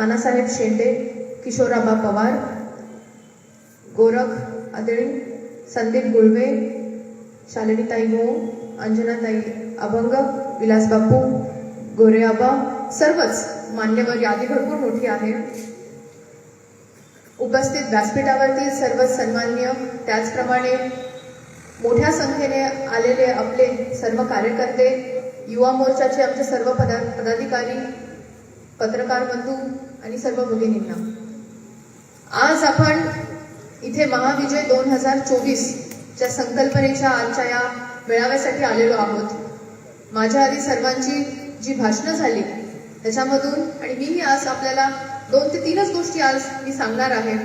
नानासाहेब शेंडे किशोराबा पवार गोरख आदळी संदीप गुळवे शालिनीताई मो अंजनाताई अभंग विलास बापू गोरेआबा सर्वच मान्यवर यादी भरपूर मोठी आहे. उपस्थित व्यासपीठावरती सर्व सन्मान्य त्याचप्रमाणे मोठ्या संख्येने आलेले आपले सर्व कार्यकर्ते युवा मोर्चाचे आमचे सर्व पदा पदाधिकारी पत्रकार बंधू आणि सर्व भगिनींना. आज आपण इथे महाविजय दोन हजार चोवीस च्या संकल्पनेच्या आजच्या या मेळाव्यासाठी आलेलो आहोत. माझ्या आधी सर्वांची जी भाषणं झाली त्याच्यामधून आणि मीही आज आपल्याला दोन ते तीनच गोष्टी आज मी सांगणार आहे.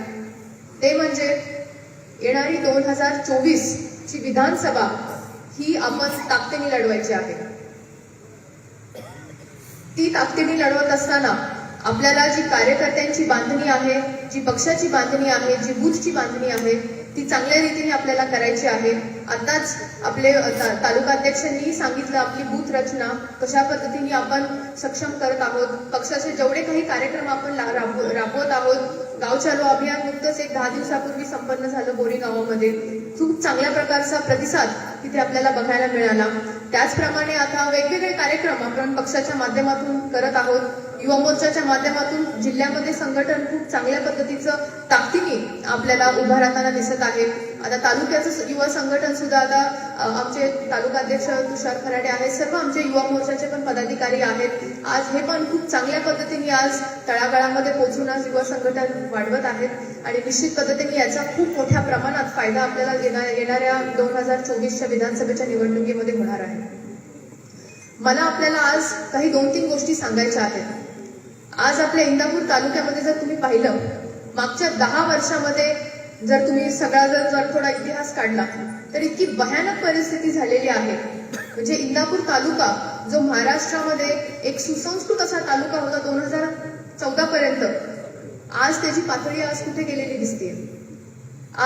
ते म्हणजे येणारी दोन हजार चोवीस ची विधानसभा ही आपण ताकदीने लढवायची आहे. ती ताकदीने लढवत असताना आपल्याला जी कार्यकर्त्यांची बांधणी आहे जी पक्षाची बांधणी आहे जी बूथची बांधणी आहे ती चांगल्या रीतीने आपल्याला करायची आहे. आताच आपले तालुका तालुकाध्यक्षांनी सांगितलं आपली बूथ रचना कशा पद्धतीने आपण सक्षम करत आहोत पक्षाचे जेवढे काही कार्यक्रम आपण राबवत आहोत गावचालू अभियान नुकतंच एक दहा दिवसापूर्वी संपन्न झालं बोरी गावामध्ये. खूप चांगल्या प्रकारचा प्रतिसाद तिथे आपल्याला बघायला मिळाला. त्याचप्रमाणे आता वेगवेगळे कार्यक्रम आपण पक्षाच्या माध्यमातून करत आहोत. युवा मोर्चाच्या माध्यमातून जिल्ह्यामध्ये संघटन खूप चांगल्या पद्धतीचं ताकदीने आपल्याला उभा राहताना दिसत आहे. आता तालुक्याचं युवा संघटन सुद्धा आता आमचे तालुका अध्यक्ष तुषार खराडे आहेत. सर्व आमचे युवा मोर्चाचे पण पदाधिकारी आहेत. आज हे पण खूप चांगल्या पद्धतीने आज तळागाळामध्ये पोहोचून आज युवा संघटन वाढवत आहेत. आणि निश्चित पद्धतीने याचा खूप मोठ्या प्रमाणात फायदा आपल्याला येणा- येणाऱ्या दोन हजार चोवीसच्या विधानसभेच्या निवडणुकीमध्ये होणार आहे. मला आपल्याला आज काही दोन तीन गोष्टी सांगायच्या आहेत. आज आपल्या इंदापूर तालुक्यामध्ये जर तुम्ही पाहिलं मागच्या दहा वर्षामध्ये जर तुम्ही सगळा जर जर थोडा इतिहास काढला तर इतकी भयानक परिस्थिती झालेली आहे. म्हणजे इंदापूर तालुका जो महाराष्ट्रामध्ये एक सुसंस्कृत असा तालुका होता दोन हजार चौदा पर्यंत आज त्याची पातळी आज कुठे गेलेली दिसते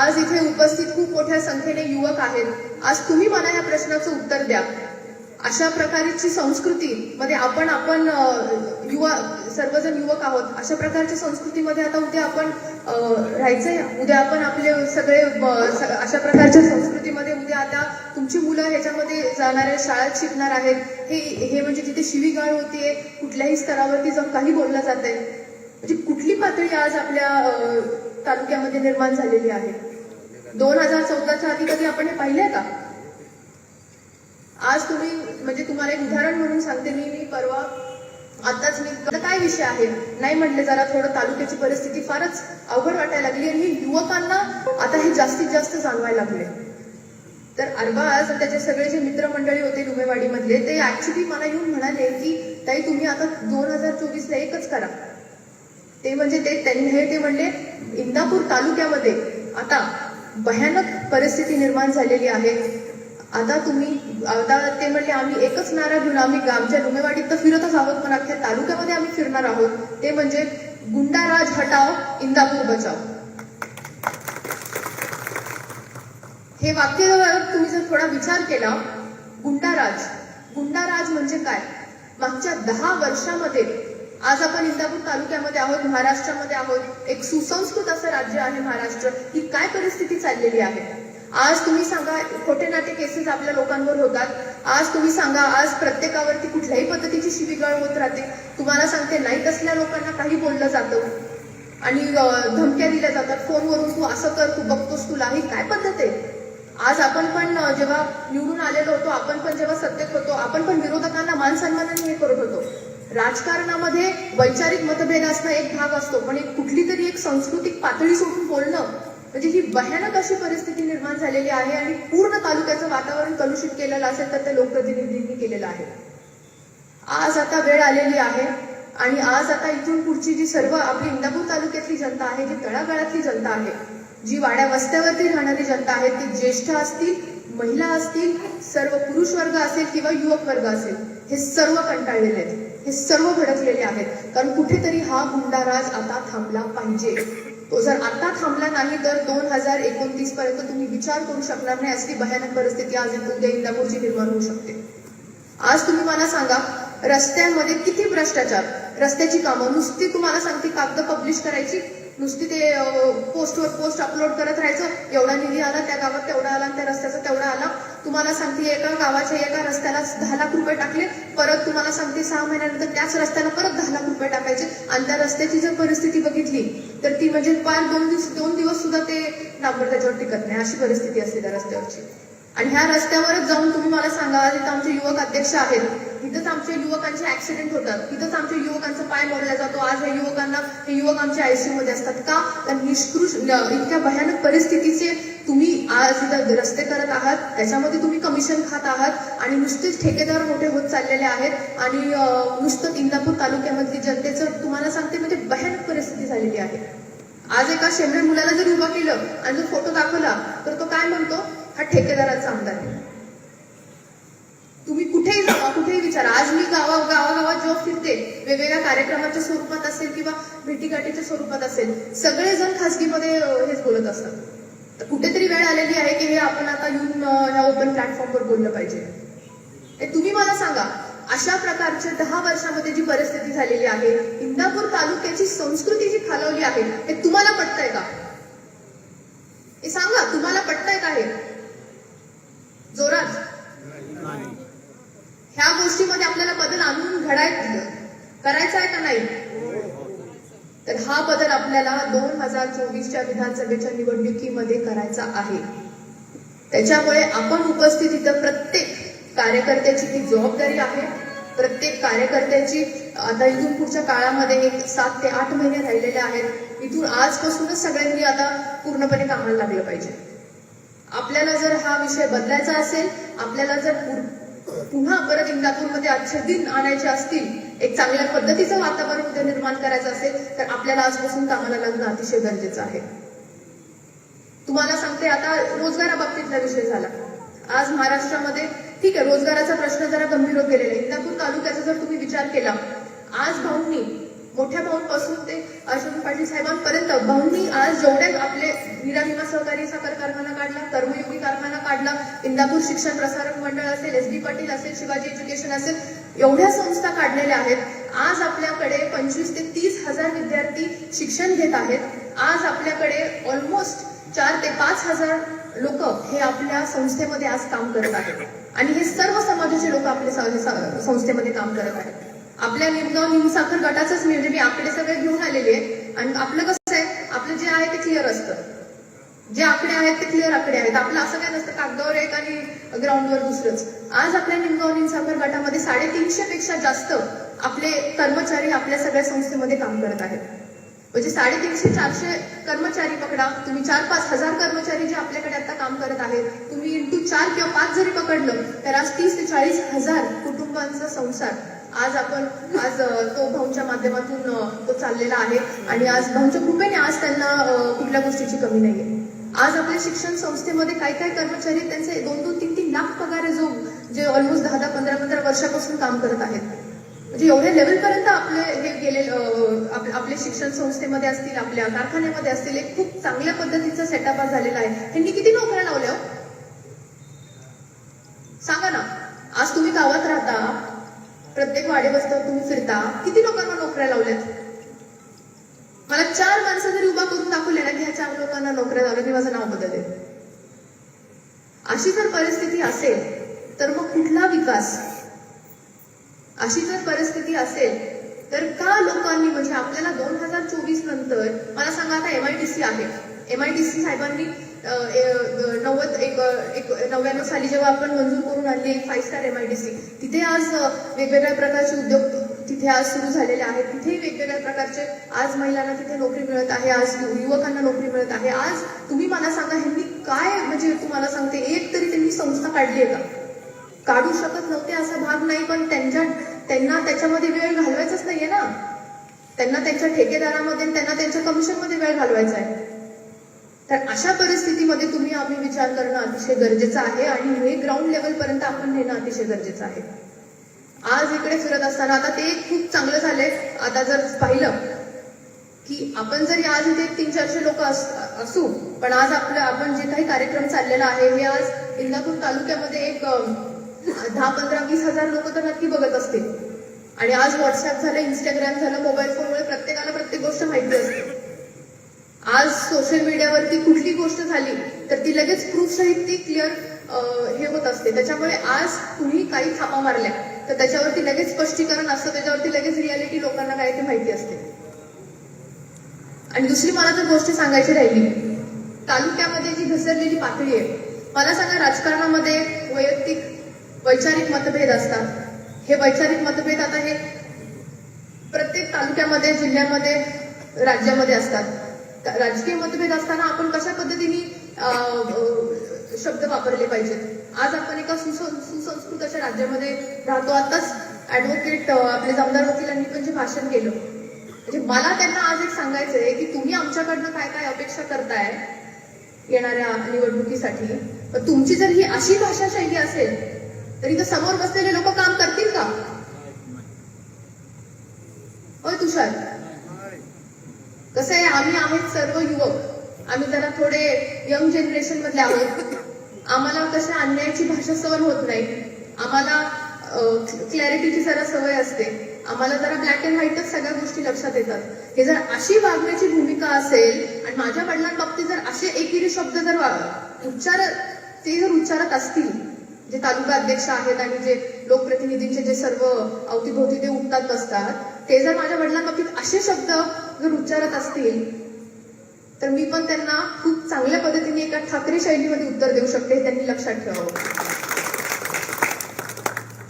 आज इथे उपस्थित खूप मोठ्या संख्येने युवक आहेत. आज तुम्ही मला या प्रश्नाचं उत्तर द्या. अशा प्रकारची संस्कृती मध्ये आपण आपण युवा सर्वजण युवक आहोत. अशा प्रकारच्या संस्कृतीमध्ये आता उद्या आपण राहायचंय. उद्या आपण आपले सगळे अशा प्रकारच्या संस्कृतीमध्ये उद्या आता तुमची मुलं ह्याच्यामध्ये जाणाऱ्या शाळेत शिकणार आहेत. हे हे म्हणजे तिथे शिवीगाळ होतीये कुठल्याही स्तरावरती जाऊन काही बोललं जात आहे म्हणजे कुठली पातळी आज आपल्या तालुक्यामध्ये निर्माण झालेली आहे? दोन हजार चौदाच्या आधी कधी आपण हे पाहिलंय का? आज तुम्ही म्हणजे तुम्हाला एक उदाहरण म्हणून सांगते मी मी परवा आताच मी काय विषय आहे? नाही म्हटले जरा थोडं तालुक्याची परिस्थिती फारच अवघड वाटायला लागली आणि युवकांना आता हे जास्तीत जास्त जाणवायला लागले. तर अरबाज त्याचे सगळे जे मित्रमंडळी होते डुमेवाडी मधले ते ऍक्च्युली मला येऊन म्हणाले की ताई तुम्ही आता दोन हजार चोवीसला एकच करा. ते म्हणजे ते त्यांनी हे ते म्हणले इंदापूर तालुक्यामध्ये आता भयानक परिस्थिती निर्माण झालेली आहे. आता तुम्ही आता ते म्हणले आम्ही एकच नारा घेऊन आम्ही आमच्या डुमेवाडीत तर फिरतच आहोत पण अख्ख्या तालुक्यामध्ये आम्ही फिरणार आहोत. ते म्हणजे गुंडाराज हटाव इंदापूर बचाव हे वाक्य तुम्ही जर थोडा विचार केला गुंडाराज गुंडाराज म्हणजे काय? मागच्या दहा वर्षामध्ये आज आपण इंदापूर तालुक्यामध्ये आहोत महाराष्ट्रामध्ये आहोत एक सुसंस्कृत असं राज्य आहे महाराष्ट्र ही काय परिस्थिती चाललेली आहे? आज तुम्ही सांगा खोटे नाटे केसेस आपल्या लोकांवर होतात. आज तुम्ही सांगा आज प्रत्येकावरती कुठल्याही पद्धतीची शिवीगाळ होत राहते. तुम्हाला सांगते नाही तसल्या लोकांना काही बोललं जातं. आणि धमक्या दिल्या जातात. फोनवरून तू असं कर तू बघतोस तुला. ही काय पद्धत आहे? आज आपण पण जेव्हा निवडून आलेलो होतो आपण पण जेव्हा सत्तेत होतो आपण पण विरोधकांना मान सन्मानाने हे करत होतो. राजकारणामध्ये वैचारिक मतभेद असणं एक भाग असतो. पण एक कुठली तरी एक सांस्कृतिक पातळी सोडून बोलणं म्हणजे ही भयानक अशी परिस्थिती निर्माण झालेली आहे आणि पूर्ण तालुक्याचं वातावरण कलुषित केलेलं असेल तर ते लोकप्रतिनिधींनी केलेलं आहे. आज आता वेळ आलेली आहे आणि आज आता इथून पुढची जी सर्व आपली इंदापूर तालुक्यातली जनता आहे जी तळागाळातली जनता आहे जी वाड्या वस्त्यावरती राहणारी जनता आहे ती ज्येष्ठ असतील महिला असतील सर्व पुरुष वर्ग असेल किंवा युवक वर्ग असेल हे सर्व कंटाळलेले आहेत. हे सर्व भडकलेले आहेत. कारण कुठेतरी हा गुंडाराज आता थांबला पाहिजे. तो जर आता थांबला नाही तर दोन हजार एकोणतीस पर्यंत तुम्ही विचार करू शकणार नाही असली भयानक परिस्थिती आज उद्या इंदापूरची निर्माण होऊ शकते. आज तुम्ही मला सांगा रस्त्यांमध्ये किती भ्रष्टाचार रस्त्याची कामं नुसती तुम्हाला सांगते कागद पब्लिश करायची? नुसती ते पोस्टवर पोस्ट अपलोड करत राहायचं. एवढा निधी आला त्या गावात तेवढा आला त्या रस्त्याचा तेवढा आला. तुम्हाला सांगते एका गावाच्या एका रस्त्याला दहा लाख रुपये टाकले. परत तुम्हाला सांगते सहा महिन्यानंतर त्याच रस्त्याला परत दहा लाख रुपये टाकायचे. आणि त्या रस्त्याची जर परिस्थिती बघितली तर ती म्हणजे पार दोन दिवस दोन दिवस सुद्धा ते डांबर त्याच्यावर टिकत नाही. अशी परिस्थिती असते त्या रस्त्यावरची. आणि ह्या रस्त्यावरच जाऊन तुम्ही मला सांगा तिथं आमचे युवक अध्यक्ष आहेत. तिथंच आमच्या युवकांचे ऍक्सिडेंट होतात. तिथंच आमच्या युवकांचा पाय मोडला जातो. आज या युवकांना हे युवक आमच्या आयसीयू मध्ये असतात का? तर निष्कृष इतक्या भयानक परिस्थितीचे तुम्ही आज इथं रस्ते करत आहात. त्याच्यामध्ये तुम्ही कमिशन खात आहात आणि नुसतेच ठेकेदार मोठे होत चाललेले आहेत. आणि नुसतं इंदापूर तालुक्यामधली जनतेचं तुम्हाला सांगते म्हणजे भयानक परिस्थिती झालेली आहे. आज एका शेमरे मुलाला जर उभा केलं आणि जर फोटो दाखवला तर तो काय म्हणतो? हा ठेकेदाराचा आमदार आहे. तुम्ही कुठेही जावा कुठेही विचारा. आज मी गावा गावागावात जेव्हा फिरते. वेगवेगळ्या कार्यक्रमाच्या स्वरूपात असेल किंवा भेटीगाठीच्या स्वरूपात असेल सगळेजण खासगीमध्ये हेच बोलत असतात. तर कुठेतरी वेळ आलेली आहे की हे आपण आता येऊन ह्या ओपन प्लॅटफॉर्मवर बोललं पाहिजे. तुम्ही मला सांगा अशा प्रकारच्या दहा वर्षामध्ये जी परिस्थिती झालेली आहे इंदापूर तालुक्याची संस्कृती जी खालवली आहे हे तुम्हाला पटतंय का? हे सांगा तुम्हाला पटतंय का हे? जोरात. ह्या गोष्टीमध्ये आपल्याला बदल आणून घडायचं करायचा आहे का नाही? तर हा बदल आपल्याला दोन हजार चोवीसच्या विधानसभेच्या निवडणुकीमध्ये करायचा आहे. त्याच्यामुळे आपण उपस्थित इथं प्रत्येक कार्यकर्त्याची ती जबाबदारी आहे प्रत्येक कार्यकर्त्याची आता इथून पुढच्या काळामध्ये एक सात ते आठ महिने राहिलेले आहेत. इथून आजपासूनच सगळ्यांनी आता पूर्णपणे कामाला लागलं पाहिजे. आपल्याला जर हा विषय बदलायचा असेल आपल्याला जर पुन्हा परत इंदापूरमध्ये आजचे दिन आणायचे असतील एक चांगल्या पद्धतीचं वातावरण उद्या निर्माण करायचं असेल तर आपल्याला आजपासून कामाला लागणं अतिशय गरजेचं आहे. तुम्हाला सांगते आता रोजगाराबाबतीतला विषय झाला. आज महाराष्ट्रामध्ये ठीक आहे रोजगाराचा प्रश्न जरा गंभीर होत गेलेला आहे. इंदापूर तालुक्याचा जर तुम्ही विचार केला आज भाऊंनी मोठ्या भाऊंपासून ते अशोक पाटील साहेबांपर्यंत भाऊंनी आज जेवढे आपले निराविमा भीमा सहकारी साखर कारखाना काढला कर्मयोगी कारखाना काढला इंदापूर शिक्षण प्रसारक मंडळ असेल एस बी पाटील असेल शिवाजी एज्युकेशन असेल एवढ्या संस्था काढलेल्या आहेत. आज आपल्याकडे पंचवीस ते तीस हजार विद्यार्थी शिक्षण घेत आहेत. आज आपल्याकडे ऑलमोस्ट चार ते पाच हजार लोक हे आपल्या संस्थेमध्ये आज काम करत आहेत. आणि हे सर्व समाजाचे लोक आपल्या संस्थेमध्ये काम करत आहेत. आपल्या निमगाव हिमसाखर गटाचंच म्हणजे मी आकडे सगळे घेऊन आलेले आहे आणि आपलं कसं आहे आपलं जे आहे ते क्लिअर असतं. जे आकडे आहेत ते क्लिअर आकडे आहेत. आपलं असं काय नसतं कागदावर एक आणि ग्राउंडवर दुसरंच. आज आपल्या निमगाव निमसाखर गटामध्ये साडेतीनशे पेक्षा जास्त आपले कर्मचारी आपल्या सगळ्या संस्थेमध्ये काम करत आहेत. म्हणजे साडेतीनशे चारशे कर्मचारी पकडा. तुम्ही चार पाच हजार कर्मचारी जे आपल्याकडे आता काम करत आहेत तुम्ही इंटू चार किंवा पाच जरी पकडलं तर आज तीस ते चाळीस हजार कुटुंबांचा संसार आज आपण आज तो भाऊंच्या माध्यमातून तो चाललेला आहे आणि आज भाऊंच्या कृपेने आज त्यांना कुठल्या गोष्टीची कमी नाही आहे आज आपल्या शिक्षण संस्थेमध्ये काय काय कर्मचारी त्यांचे दोन दोन तीन तीन लाख पगार आहे जो जे ऑलमोस्ट दहा दहा पंधरा पंधरा वर्षापासून काम करत आहेत. म्हणजे एवढ्या लेवलपर्यंत आपले हे गेले आपले शिक्षण संस्थेमध्ये असतील आपल्या कारखान्यामध्ये असतील एक खूप चांगल्या पद्धतीचा सेटअप झालेला आहे. त्यांनी किती नोकऱ्या लावल्या हो? सांगा ना. आज तुम्ही गावात राहता प्रत्येक वाडी तुम्ही फिरता किती लोकांना नोकऱ्या लावल्यात? मला चार माणसं जरी उभा करून दाखवले ना की ह्या चार लोकांना नोकऱ्या लावल्या मी माझं नाव बदलले. अशी जर परिस्थिती असेल तर मग कुठला विकास? अशी जर परिस्थिती असेल तर का लोकांनी म्हणजे आपल्याला दोन हजार चोवीस नंतर मला सांगा आता एमआयडीसी आहे. एमआयडीसी साहेबांनी नव्वद एक एक नव्याण्णव साली जेव्हा आपण मंजूर करून आणली एक five star M I D C तिथे आज वेगवेगळ्या प्रकारचे उद्योग तिथे आज सुरू झालेले आहेत. तिथेही वेगवेगळ्या प्रकारचे आज महिलांना तिथे नोकरी मिळत आहे आज युवकांना नोकरी मिळत आहे. आज तुम्ही मला सांगा ह्यांनी काय म्हणजे तुम्हाला सांगते एक तरी त्यांनी संस्था काढली आहे का? काढू शकत नव्हते असा भाग नाही पण त्यांच्या त्यांना त्याच्यामध्ये वेळ घालवायचाच नाहीये ना. त्यांना त्यांच्या ठेकेदारामध्ये त्यांना त्यांच्या कमिशनमध्ये वेळ घालवायचा आहे. तर अशा परिस्थितीमध्ये तुम्ही आम्ही विचार करणं अतिशय गरजेचं आहे आणि हे ग्राउंड लेवलपर्यंत आपण नेणं अतिशय गरजेचं आहे. आज इकडे फिरत असताना आता ते खूप चांगलं झालंय. आता जर पाहिलं की आपण जरी आज इथे तीन चारशे लोक असू पण आज आपलं आपण जे काही कार्यक्रम चाललेला आहे हे आज इंदापूर तालुक्यामध्ये एक दहा पंधरा वीस हजार लोक तर नक्की बघत असतील. आणि आज व्हॉट्सअप झालं इंस्टाग्राम झालं मोबाईल फोनमुळे प्रत्येकाला प्रत्येक गोष्ट माहिती असते. आज सोशल मीडियावरती कुठली गोष्ट झाली तर ती लगेच प्रूफ सहित ती क्लिअर हे होत असते. त्याच्यामुळे आज तुम्ही काही थापा मारल्या तर त्याच्यावरती लगेच स्पष्टीकरण असतं त्याच्यावरती लगेच रियालिटी लोकांना काय ते माहिती असते. आणि दुसरी मला जर गोष्ट सांगायची राहिली. तालुक्यामध्ये जी घसरलेली पातळी आहे मला सांगा राजकारणामध्ये वैयक्तिक वैचारिक मतभेद असतात. हे वैचारिक मतभेद आता हे प्रत्येक तालुक्यामध्ये जिल्ह्यामध्ये राज्यामध्ये असतात. राजकीय मतभेद असताना आपण कशा पद्धतीने शब्द वापरले पाहिजेत? आज आपण एका सुसं- सुसंस्कृत अशा राज्यामध्ये राहतो. आताच ऍडव्होकेट आपले जामदार वकिलांनी पण जे भाषण केलं. म्हणजे मला त्यांना आज एक सांगायचं आहे की तुम्ही आमच्याकडनं काय काय अपेक्षा करताय येणाऱ्या निवडणुकीसाठी? तुमची जर ही अशी भाषा शैली असेल तर इथं समोर बसलेले लोक काम करतील का? होय तुषार. आम्ही आहेत सर्व युवक. आम्ही जरा थोडे यंग जनरेशन मधले आहोत. आम्हाला कशा अन्यायाची भाषा सहन होत नाही. आम्हाला क्लॅरिटीची जरा सवय असते. आम्हाला जरा ब्लॅक अँड व्हाईटच सगळ्या गोष्टी लक्षात येतात. हे जर अशी वागण्याची भूमिका असेल आणि माझ्या वडिलांबाबतीत जर असे एकेरी शब्द जर उच्चार ते जर उच्चारत असतील जे तालुका अध्यक्ष आहेत आणि जे लोकप्रतिनिधींचे जे सर्व अवतीभोवती ते उठतात बसतात ते जर माझ्या वडिलांबाबतीत असे शब्द जर उच्चारत असतील तर मी पण त्यांना खूप चांगल्या पद्धतीने एका ठाकरे शैलीमध्ये उत्तर देऊ शकते हे त्यांनी लक्षात ठेवावं.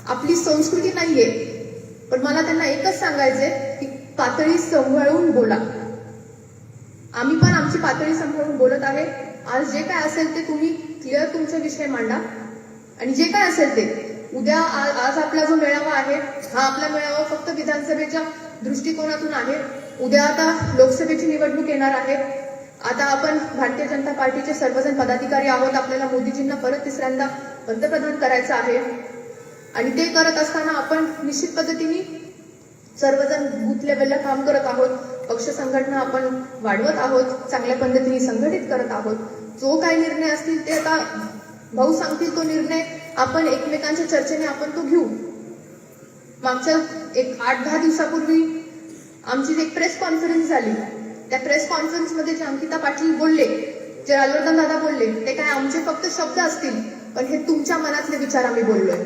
आपली संस्कृती नाहीये पण मला त्यांना एकच सांगायचंय की पातळी सांभाळून बोला. आम्ही पण आमची पातळी सांभाळून बोलत आहे. आज जे काय असेल ते तुम्ही क्लिअर तुमचे विषय मांडा. आणि जे काय असेल ते उद्या आज आपला जो मेळावा आहे हा आपला मेळावा फक्त विधानसभेच्या दृष्टिकोनातून आहे. उद्या आता लोकसभेची निवडणूक येणार आहे. आता आपण भारतीय जनता पार्टीचे सर्वजण पदाधिकारी आहोत. आपल्याला मोदीजींना परत तिसऱ्यांदा पंतप्रधान करायचं आहे. आणि ते करत असताना आपण निश्चित पद्धतीने सर्वजण बूथ लेवलला काम करत आहोत. पक्ष संघटना आपण वाढवत आहोत. चांगल्या पद्धतीने संघटित करत आहोत. जो काही निर्णय असतील ते आता भाऊ सांगतील तो निर्णय आपण एकमेकांच्या चर्चेने आपण तो घेऊ. मागच्या एक आठ दहा दिवसापूर्वी आमची एक प्रेस कॉन्फरन्स झाली. त्या प्रेस कॉन्फरन्समध्ये जे अंकिता पाटील बोलले जे अलवर्धन दादा बोलले ते काय आमचे फक्त शब्द असतील पण हे तुमच्या मनातले विचार आम्ही बोललोय.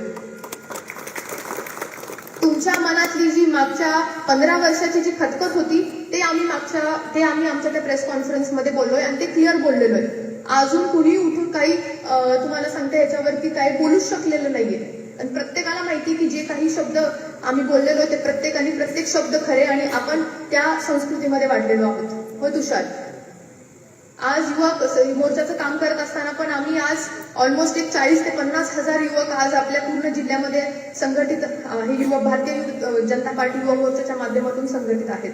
तुमच्या मनातली जी मागच्या पंधरा वर्षाची जी खतखत होती ते आम्ही मागच्या ते आम्ही आमच्या त्या प्रेस कॉन्फरन्समध्ये बोललोय आणि ते क्लिअर बोललेलो आहे. अजून कुणी उठून काही तुम्हाला सांगते याच्यावरती काही बोलूच शकलेलं नाहीये. आणि प्रत्येकाला माहिती की जे काही शब्द आम्ही बोललेलो ते प्रत्येकाने प्रत्येक शब्द खरे आणि आपण त्या संस्कृतीमध्ये वाढलेलो आहोत. हो तुषार? आज युवक मोर्चाचं काम करत असताना पण आम्ही आज ऑलमोस्ट एक चाळीस ते पन्नास हजार युवक आज आपल्या पूर्ण जिल्ह्यामध्ये संघटित हे युवक भारतीय जनता पार्टी युवा मोर्चाच्या माध्यमातून संघटित आहेत.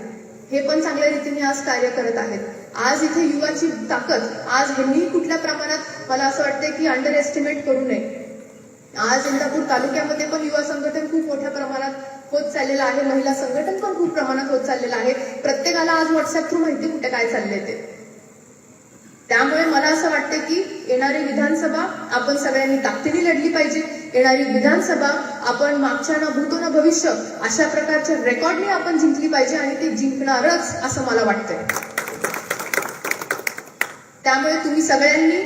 हे पण चांगल्या रीतीने आज कार्य करत आहेत. आज इथे युवाची ताकद आज ह्यांनी कुठल्या प्रमाणात मला असं वाटतं की अंडर एस्टिमेट करू नये. आज इंदापूर तालुक्यामध्ये पण युवा संघटन खूप मोठ्या प्रमाणात होत चाललेलं आहे. महिला संघटन पण खूप प्रमाणात होत चाललेलं आहे. प्रत्येकाला आज व्हॉट्सअप थ्रू माहिती कुठे काय चाललंय ते. त्यामुळे मला असं वाटतं की येणारी विधानसभा आपण सगळ्यांनी ताकदीने लढली पाहिजे. येणारी विधानसभा आपण मागच्या ना भूतो ना भविष्य अशा प्रकारच्या रेकॉर्डने आपण जिंकली पाहिजे आणि ते जिंकणारच असं मला वाटतंय. त्यामुळे तुम्ही सगळ्यांनी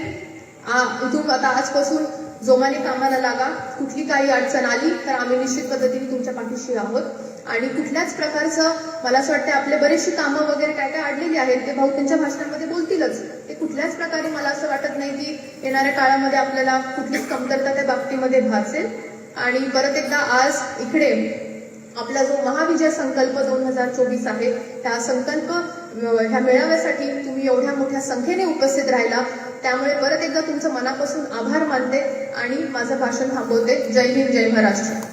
इथून आता आजपासून जोमाने कामाला लागा. कुठली काही अडचण आली तर आम्ही निश्चित पद्धतीने तुमच्या पाठीशी आहोत. आणि कुठल्याच प्रकारचं मला असं वाटतं आपले बरेचशी कामं वगैरे काय काय अडलेली आहेत ते भाऊ त्यांच्या भाषणामध्ये बोलतीलच. ते कुठल्याच प्रकारे मला असं वाटत नाही की येणाऱ्या काळामध्ये आपल्याला कुठलीच कमतरता त्या बाबतीमध्ये भासेल. आणि परत एकदा आज इकडे आपला जो महाविजय संकल्प दोन हजार चोवीस आहे त्या संकल्प ह्या मेळाव्यासाठी तुम्ही एवढ्या मोठ्या संख्येने उपस्थित राहिला. त्यामुळे परत एकदा तुमचं मनापासून आभार मानते आणि माझं भाषण थांबवते. जय हिंद जय महाराष्ट्र.